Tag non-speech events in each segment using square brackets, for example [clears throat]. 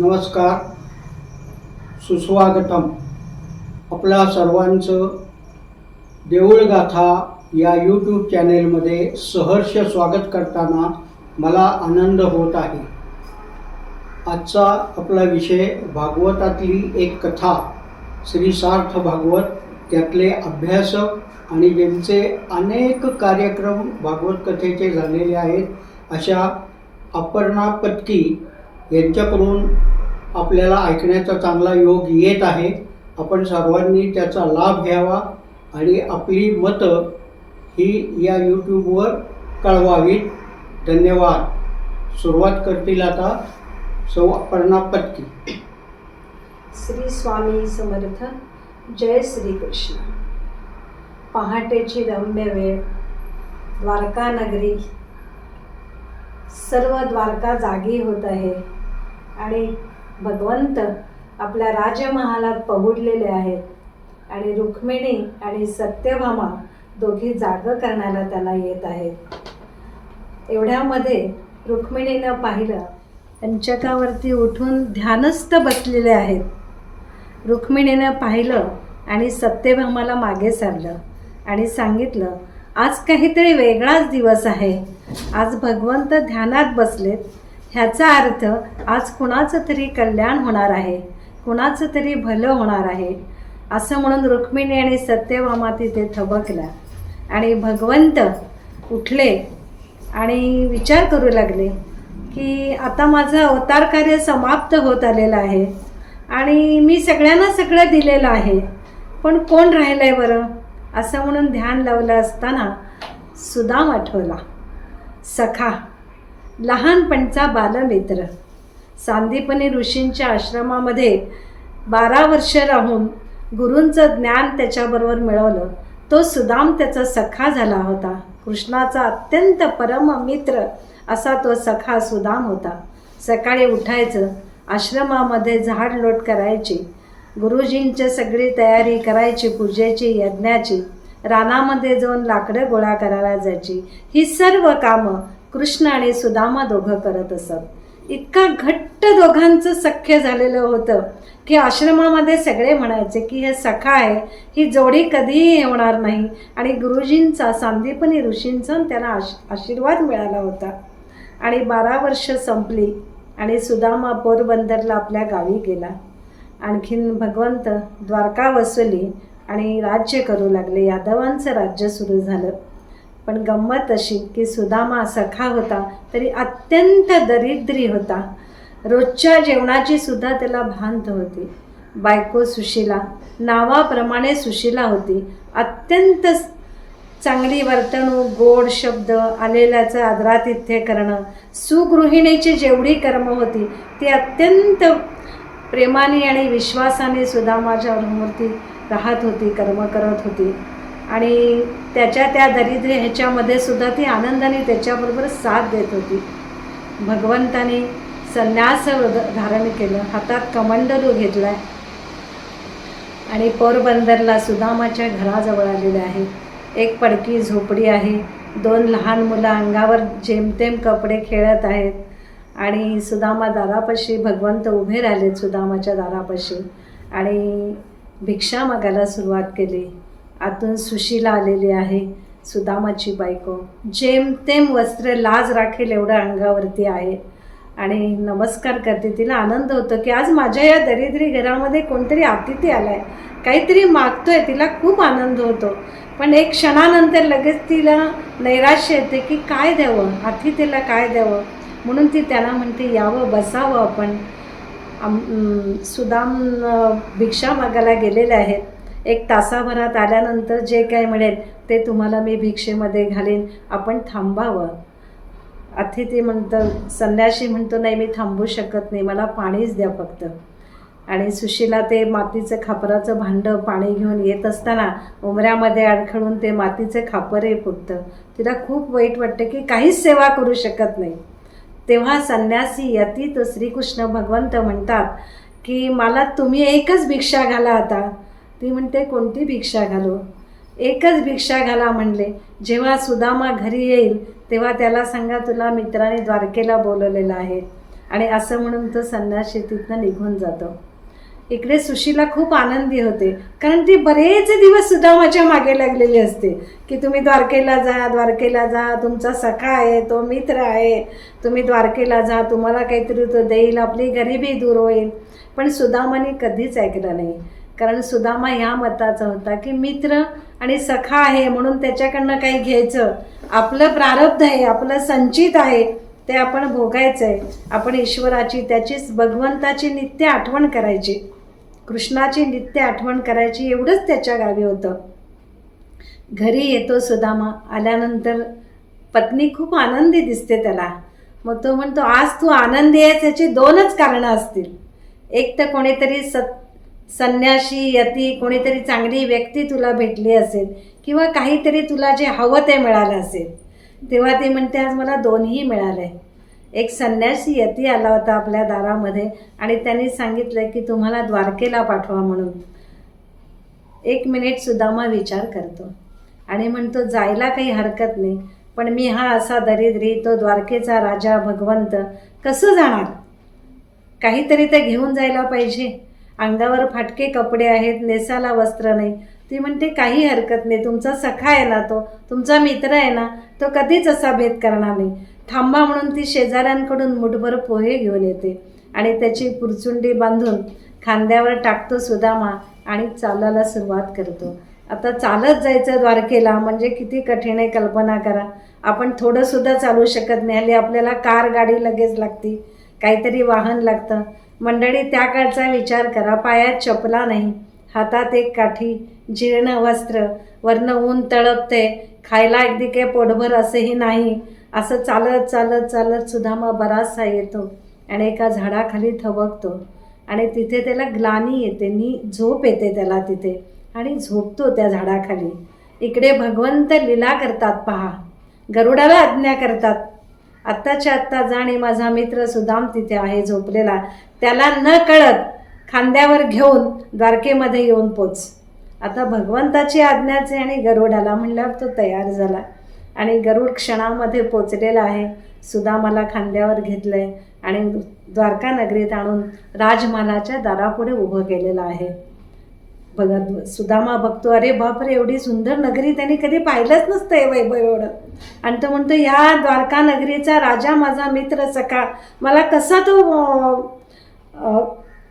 नमस्कार. सुस्वागतम. आपल्या सर्वांचं देऊळगाथा या यूट्यूब चॅनेलमध्ये सहर्ष स्वागत करताना मला आनंद होत आहे. आजचा आपला विषय भागवतातली एक कथा श्री सार्थ भागवत. त्यातले अभ्यासक आणि ज्यांचे अनेक कार्यक्रम भागवत कथेचे झालेले आहेत अशा अपर्णा पत्की यांच्याकडून आपल्याला ऐकण्याचा चांगला योग येत आहे. आपण सर्वांनी त्याचा लाभ घ्यावा आणि आपली मतं ही या यूट्यूबवर कळवावीत. धन्यवाद. सुरुवात करतील आता सौ अपर्णा पत्की श्री स्वामी समर्थ. जय श्री कृष्ण पहाटेची रम्य वेळ. द्वारका नगरी. सर्व द्वारका जागी होत आहे. आणि भगवंत आपल्या राजमहालात पहुडलेले आहेत. आणि रुक्मिणी आणि सत्यभामा दोघी जाग करण्याला त्याला येत आहेत. एवढ्यामध्ये रुक्मिणीनं पाहिलं पंचकावरती उठून ध्यानस्थ बसलेले आहेत. रुक्मिणीनं पाहिलं आणि सत्यभामाला मागे सारलं आणि सांगितलं आज काहीतरी वेगळाच दिवस आहे. आज भगवंत ध्यानात बसलेत. ह्याचा अर्थ आज कुणाचं तरी कल्याण होणार आहे कुणाचं तरी भलं होणार आहे असं म्हणून रुक्मिणी आणि सत्यभामा तिथे थबकल्या. आणि भगवंत उठले आणि विचार करू लागले की आता माझं अवतार कार्य समाप्त होत आलेलं आहे आणि मी सगळ्यांना सगळं दिलेलं आहे पण कोण राहिलं आहे बरं? असं म्हणून ध्यान लावलं असताना सुदाम आठवला. सखा लहानपणचा बालमित्र सांदीपनी ऋषींच्या आश्रमामध्ये बारा वर्ष राहून गुरूंचं ज्ञान त्याच्याबरोबर मिळवलं. तो सुदाम त्याचा सखा झाला होता. कृष्णाचा अत्यंत परम मित्र असा तो सखा सुदाम होता. सकाळी उठायचं आश्रमामध्ये झाड लोट करायची गुरुजींची सगळी तयारी करायची पूजेची यज्ञाची रानामध्ये जाऊन लाकडं गोळा करायला जायची ही सर्व कामं कृष्ण आणि सुदामा दोघं करत असत. इतका घट्ट दोघांचं सख्य झालेलं होतं की आश्रमामध्ये सगळे म्हणायचे की हे सखा आहे ही जोडी कधीही होणार नाही आणि गुरुजींचा सांदीपनी ऋषींचा त्याला आश आशीर्वाद मिळाला होता. आणि बारा वर्ष संपली आणि सुदामा पोरबंदरला आपल्या गावी गेला. आणखीन भगवंत द्वारका वसुली आणि राज्य करू लागले. यादवांचं राज्य सुरू झालं. पण गंमत अशी की सुदामा सखा होता तरी अत्यंत दरिद्री होता. रोजच्या जेवणाची सुद्धा त्याला भांत होती. बायको सुशिला नावाप्रमाणे सुशिला होती. अत्यंत चांगली वर्तणूक गोड शब्द आलेल्याचं आदरातिथ्य करणं सुगृहिणीची जेवढी कर्म होती ती अत्यंत प्रेमाने आणि विश्वासाने सुदामाच्या मूर्ती राहत होती कर्म करत होती. आणि त्याच्या त्या दरिद्र ह्याच्यामध्ये सुद्धा ती आनंदाने त्याच्याबरोबर साथ देत होती. भगवंताने संन्यास धारण केलं. हातात कमंडलू घेतलाय. आणि पोरबंदरला सुदामाच्या घराजवळ आलेले आहे. एक पडकी झोपडी आहे. दोन लहान मुलं अंगावर जेमतेम कपडे खेळत आहेत. आणि सुदामा दारापाशी भगवंत उभे राहिलेत सुदामाच्या दारापाशी आणि भिक्षा मागायला सुरुवात केली. आतून सुशीला आलेली आहे सुदामाची बायको. जेमतेम वस्त्र लाज राखेल एवढं अंगावरती आहे. आणि नमस्कार करते तिला. आनंद होतो की आज माझ्या या दरिद्री घरामध्ये कोणतरी अतिथी आला आहे काहीतरी मागतोय तिला खूप आनंद होतो. पण एक क्षणानंतर लगेच तिला नैराश्य येते की काय द्यावं? अतिथीला काय द्यावं? म्हणून ती त्याला म्हणते यावं बसावं आपण. आम सुदाम भिक्षा मागायला गेलेले आहेत. एक तासाभरात आल्यानंतर जे काय मिळेल ते तुम्हाला मी भिक्षेमध्ये घालीन. आपण थांबावं. अतिथी म्हणतं संन्याशी म्हणतो नाही मी थांबू शकत नाही. मला पाणीच द्या फक्त. आणि सुशीला ते मातीचं खापराचं भांडं पाणी घेऊन येत असताना उमऱ्यामध्ये अडखळून ते मातीचं खापरही फुटतं. तिला खूप वाईट वाटतं की काहीच सेवा करू शकत नाही. तेव्हा संन्यासी यतीत श्रीकृष्ण भगवंत म्हणतात की मला तुम्ही एकच भिक्षा घाला आता. ती म्हणते कोणती भिक्षा घालू? एकच भिक्षा घाला म्हणले. जेव्हा सुदामा घरी येईल तेव्हा त्याला सांगा तुला मित्राने द्वारकेला बोलवलेलं आहे. आणि असं म्हणून तो संन्याशी तिथनं निघून जातो. इकडे सुशीला खूप आनंदी होते कारण ती बरेच दिवस सुदामाच्या मागे लागलेली असते की तुम्ही द्वारकेला जा द्वारकेला जा तुमचा सखा आहे तो मित्र आहे. तुम्ही द्वारकेला जा तुम्हाला काहीतरी तो देईल आपली गरिबी दूर होईल. पण सुदामाने कधीच ऐकलं नाही. कारण सुदामा ह्या मताचा होता की मित्र आणि सखा आहे म्हणून त्याच्याकडनं काही घ्यायचं. आपलं प्रारब्ध आहे आपलं संचित आहे ते आपण भोगायचं आहे आपण ईश्वराची त्याचीच भगवंताची नित्य आठवण करायची. कृष्णाची नित्य आठवण करायची एवढंच त्याच्या गावी होतं. घरी येतो सुदामा आल्यानंतर पत्नी खूप आनंदी दिसते त्याला. मग तो म्हणतो आज तू आनंदी आहे त्याची दोनच कारणं असतील. एक तर कोणीतरी सत संन्याशी यती कोणीतरी चांगली व्यक्ती तुला भेटली असेल किंवा काहीतरी तुला जे हवं ते मिळालं असेल. तेव्हा ती म्हणते आज मला दोन्ही मिळालं आहे एक संन्यासी यती आला होता आपल्या दारामध्ये आणि त्यांनी सांगितलं की तुम्हाला द्वारकेला पाठवा म्हणून. एक मिनिट सुदामा विचार करतो आणि म्हणतो जायला काही हरकत नाही पण मी हा असा दरिद्री तो द्वारकेचा राजा भगवंत कसं जाणार? काहीतरी ते घेऊन जायला पाहिजे. अंगावर फाटके कपडे आहेत नेसाला वस्त्र नाही. ती म्हणते काही हरकत नाही. तुमचा सखा आहे ना तो? तुमचा मित्र आहे ना? तो कधीच असा भेद करणार नाही. थांबा म्हणून ती शेजाऱ्यांकडून मुठभर पोहे घेऊन येते आणि त्याची पुरचुंडी बांधून खांद्यावर टाकतो सुदामा आणि चालायला सुरुवात करतो. आता चालत जायचं द्वारकेला म्हणजे किती कठीण आहे कल्पना करा. आपण थोडंसुद्धा चालू शकत नाही. हल्ली आपल्याला कार गाडी लगेच लागती. काहीतरी वाहन लागतं. मंडळी त्या काळचा विचार करा. पायात चपला नाही. हातात एक काठी जीर्ण वस्त्र. वरनं ऊन तळपते खायला अगदी काही पोटभर असेही नाही. असं चालत चालत चालत सुदामा बराचसा येतो आणि एका झाडाखाली थबकतो. आणि तिथे त्याला ग्लानी येते. नी झोप येते त्याला तिथे. आणि झोपतो त्या झाडाखाली. इकडे भगवंत लीला करतात पहा. गरुडाला आज्ञा करतात. आत्ताच्या आत्ता जाणे माझा मित्र सुदाम तिथे आहे झोपलेला. त्याला न कळत खांद्यावर घेऊन द्वारकेमध्ये येऊन पोच. आता भगवंताची आज्ञाचे आणि गरुडाला म्हणल्यावर तो तयार झाला. आणि गरुड क्षणामध्ये पोचलेला आहे. सुदामाला खांद्यावर घेतलं आहे आणि द्वारका नगरीत आणून राजमहालाच्या दारापुढे उभं केलेलं आहे. बघत सुदामा बघतो अरे बापरे एवढी सुंदर नगरी त्यांनी कधी पाहिलंच नसतं हे वैभव एवढं. आणि तो म्हणतो या द्वारका नगरीचा राजा माझा मित्र सखा मला कसा तो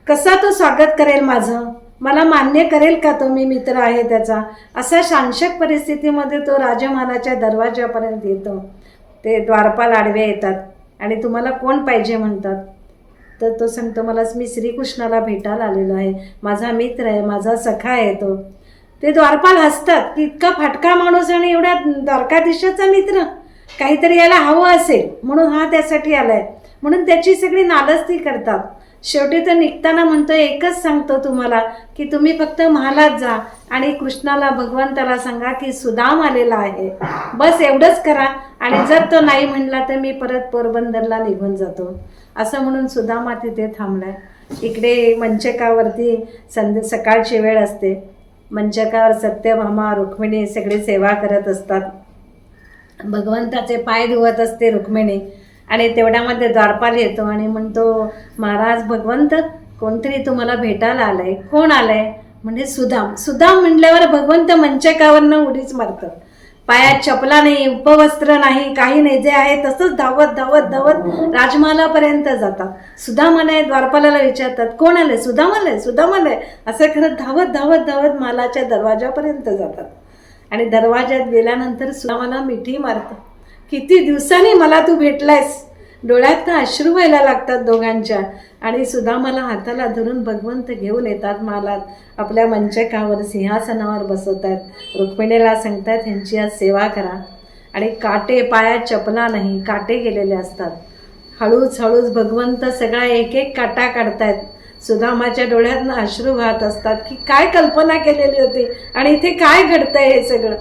कसा तो स्वागत करेल माझं? मला मान्य करेल का तो मी मित्र आहे त्याचा? अशा शांशक परिस्थितीमध्ये तो राजमानाच्या दरवाजापर्यंत येतो. ते द्वारपाल आडवे येतात आणि तुम्हाला कोण पाहिजे? म्हणतात. तर तो सांगतो मलाच मी श्रीकृष्णाला भेटायला आलेलो आहे. माझा मित्र आहे माझा सखा आहे तो. ते द्वारपाल हसतात की इतका फाटका माणूस आणि एवढ्या द्वारकाधीशाचा मित्र. काहीतरी याला हवं असेल म्हणून हा त्यासाठी आलाय. म्हणून त्याची सगळी नालस्ती करतात. शेवटी तर निघताना म्हणतो एकच सांगतो तुम्हाला की तुम्ही फक्त महालात जा आणि कृष्णाला भगवंताला सांगा की सुदाम आलेला आहे. बस एवढंच करा आणि जर तो नाही म्हणला तर मी परत पोरबंदरला निघून जातो. असं म्हणून सुदामा तिथे थांबलाय. इकडे मंचकावरती संध्या सकाळची वेळ असते. मंचकावर सत्यभामा रुक्मिणी सगळी सेवा करत असतात. भगवंताचे पाय धुवत असते रुक्मिणी. आणि तेवढ्यामध्ये द्वारपाल येतो आणि म्हणतो महाराज भगवंत कोणतरी तुम्हाला भेटायला आलंय. कोण आलंय? म्हणजे सुदाम सुदाम म्हणल्यावर भगवंत मंचकावरनं उडीच मारतं पायात चपला नाही उपवस्त्र नाही काही नाही. जे आहे तसंच धावत धावत धावत राजमहालापर्यंत जातात. सुदामाने द्वारपालाला विचारतात कोण आलंय? सुदामाला आहे सुदामाला आहे. असं करत धावत धावत धावत मालाच्या दरवाजापर्यंत जातात. आणि दरवाज्यात गेल्यानंतर सुदामाला मिठी मारतं किती दिवसांनी मला तू भेटलायस? डोळ्यात अश्रू व्हायला लागतात दोघांच्या. आणि सुदामाला हाताला धरून भगवंत घेऊन येतात मालात. आपल्या मंचकावर सिंहासनावर बसवतात. रुक्मिणीला सांगतात ह्यांची आज सेवा करा. आणि काटे पायात चपला नाही काटे गेलेले असतात. हळूच हळूच भगवंत सगळा एक एक काटा काढतायत. सुदामाच्या डोळ्यातनं अश्रू वाहत असतात की काय कल्पना केलेली होती आणि इथे काय घडतंय हे सगळं.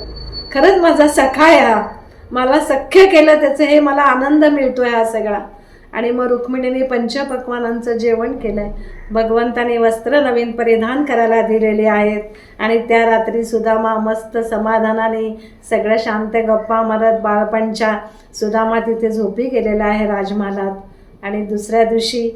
खरंच माझा सखा आहे हा. मला सख्य केलं त्याचं हे मला आनंद मिळतो आहे हा सगळा. आणि मग रुक्मिणीने पंचपक्वानांचं जेवण केलं आहे भगवंताने वस्त्र नवीन परिधान करायला दिलेले आहेत. आणि त्या रात्री सुदामा मस्त समाधानाने सगळ्या शांत गप्पा मारत बाळपणच्या सुदामा तिथे झोपी गेलेला आहे राजमहालात आणि दुसऱ्या दिवशी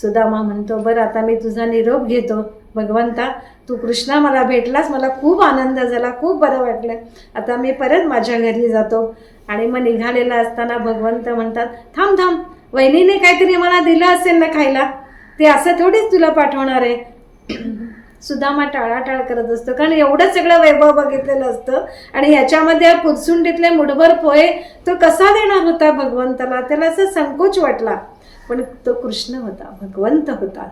सुदामा म्हणतो बरं आता मी तुझा निरोप घेतो. भगवंता तू कृष्णा मला भेटलास मला खूप आनंद झाला खूप बरं वाटलं. आता मी परत माझ्या घरी जातो. आणि मग निघालेला असताना भगवंत म्हणतात थांब थांब वहिनीने काहीतरी मला दिलं असेल ना खायला? ते असं थोडीच तुला पाठवणार आहे. [clears throat] सुदामा टाळाटाळ करत असतो. कारण एवढं सगळं वैभव बघितलेलं असतं. आणि ह्याच्यामध्ये पुरसुंडीतले मुठभर पोहे तो कसा देणार होता भगवंताला? त्याला असं संकोच वाटला. पण तो कृष्ण होता भगवंत होता.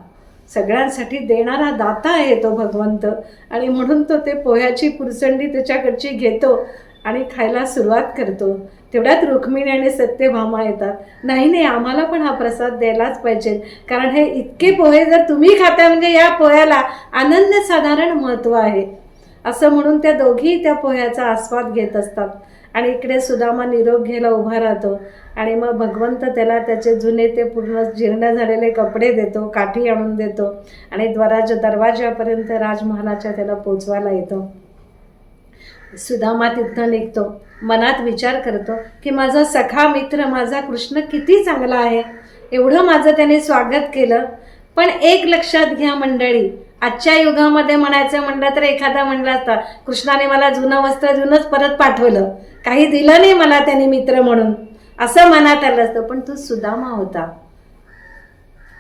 सगळ्यांसाठी देणारा दाता आहे तो भगवंत. आणि म्हणून तो ते पोह्याची पुरसंडी त्याच्याकडची घेतो आणि खायला सुरुवात करतो. तेवढ्यात रुक्मिणी आणि सत्यभामा येतात. नाही नाही आम्हाला पण हा प्रसाद द्यायलाच पाहिजे. कारण हे इतके पोहे जर तुम्ही खाता म्हणजे या पोह्याला अनन्यसाधारण महत्त्व आहे. असं म्हणून त्या दोघी त्या पोह्याचा आस्वाद घेत असतात. आणि इकडे सुदामा निरोप घ्यायला उभा राहतो. आणि मग भगवंत त्याला त्याचे जुने ते पूर्ण जीर्ण झालेले कपडे देतो काठी आणून देतो आणि द्वाराच्या दरवाजापर्यंत राजमहालाच्या त्याला पोचवायला येतो. सुदामा तिथं निघतो. मनात विचार करतो की माझा सखा मित्र माझा कृष्ण किती चांगला आहे. एवढं माझं त्याने स्वागत केलं. पण एक लक्षात घ्या मंडळी आजच्या युगामध्ये म्हणायचं म्हणलं तर एखादा म्हणला असता कृष्णाने मला जुनं वस्त्र जुनंच परत पाठवलं. काही दिलं नाही मला त्याने मित्र म्हणून. असं मनात आलं असतं पण तो सुदामा होता.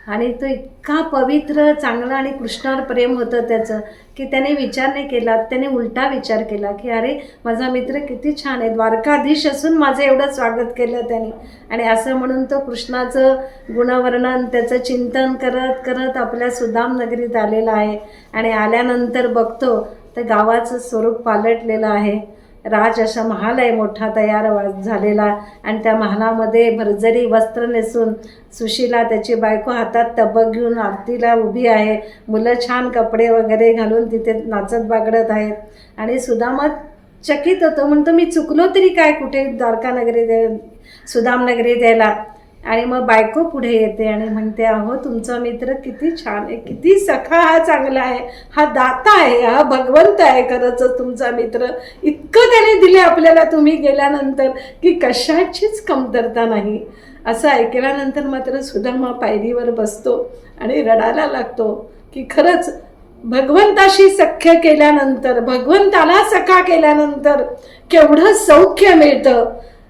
आणि तो इतका पवित्र चांगला आणि कृष्णावर प्रेम होतं त्याचं की त्याने विचार नाही केला त्याने उलटा विचार केला की अरे माझा मित्र किती छान आहे द्वारकाधीश असून माझं एवढं स्वागत केलं त्याने. आणि असं म्हणून तो कृष्णाचं गुणवर्णन त्याचं चिंतन करत करत आपल्या सुदाम नगरीत आलेला आहे. आणि आल्यानंतर बघतो तर गावाचं स्वरूप पालटलेलं आहे. राज असा महाल आहे मोठा तयार वा- झालेला आणि त्या महालामध्ये भरजरी वस्त्र नेसून सुशीला त्याची बायको हातात तबक घेऊन आरतीला उभी आहे. मुलं छान कपडे वगैरे घालून तिथे नाचत बागडत आहेत. आणि सुदामा चकित होतो म्हणतो मी चुकलो तरी काय कुठे द्वारकानगरीत सुदामनगरीत दे द्यायला? आणि मग बायको पुढे येते आणि म्हणते अहो तुमचा मित्र किती छान आहे किती सखा हा चांगला आहे हा दाता आहे हा भगवंत आहे खरंच तुमचा मित्र. इतकं त्याने दिले आपल्याला तुम्ही गेल्यानंतर की कशाचीच कमतरता नाही. असं ऐकल्यानंतर मात्र सुदामा पायरीवर बसतो आणि रडायला लागतो की खरंच भगवंताशी सख्य केल्यानंतर भगवंताला सखा केल्यानंतर केवढं सौख्य मिळतं.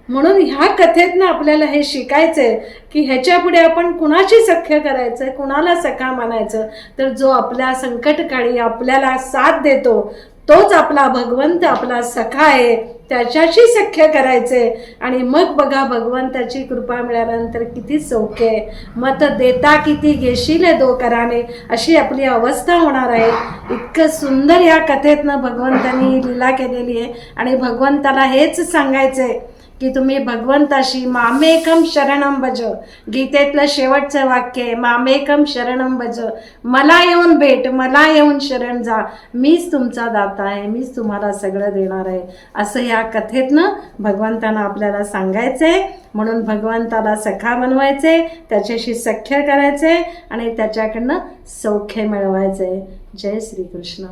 म्हणून ह्या कथेतनं आपल्याला हे शिकायचं आहे की ह्याच्या पुढे आपण कुणाशी सख्य करायचं आहे कुणाला सखा मानायचं? तर जो आपल्या संकटकाळी आपल्याला साथ देतो तोच आपला भगवंत आपला सखा आहे त्याच्याशी सख्य करायचे आणि मग बघा भगवंताची कृपा मिळाल्यानंतर किती सौख्य आहे. मत देता किती घेशील दो कराने? अशी आपली अवस्था होणार आहे. इतकं सुंदर या कथेतनं भगवंतांनी लीला केलेली आहे. आणि भगवंताला हेच सांगायचं आहे की तुम्ही भगवंताशी मामेकम शरणम भज. गीतेतलं शेवटचं वाक्य आहे मामेकम शरणम भज. मला येऊन भेट मला येऊन शरण जा. मीच तुमचा दाता आहे मीच तुम्हाला सगळं देणार आहे. असं या कथेतनं भगवंतानं आपल्याला सांगायचं आहे म्हणून भगवंताला सखा बनवायचे त्याच्याशी सख्य करायचे आणि त्याच्याकडनं सौख्य मिळवायचे जय श्रीकृष्ण.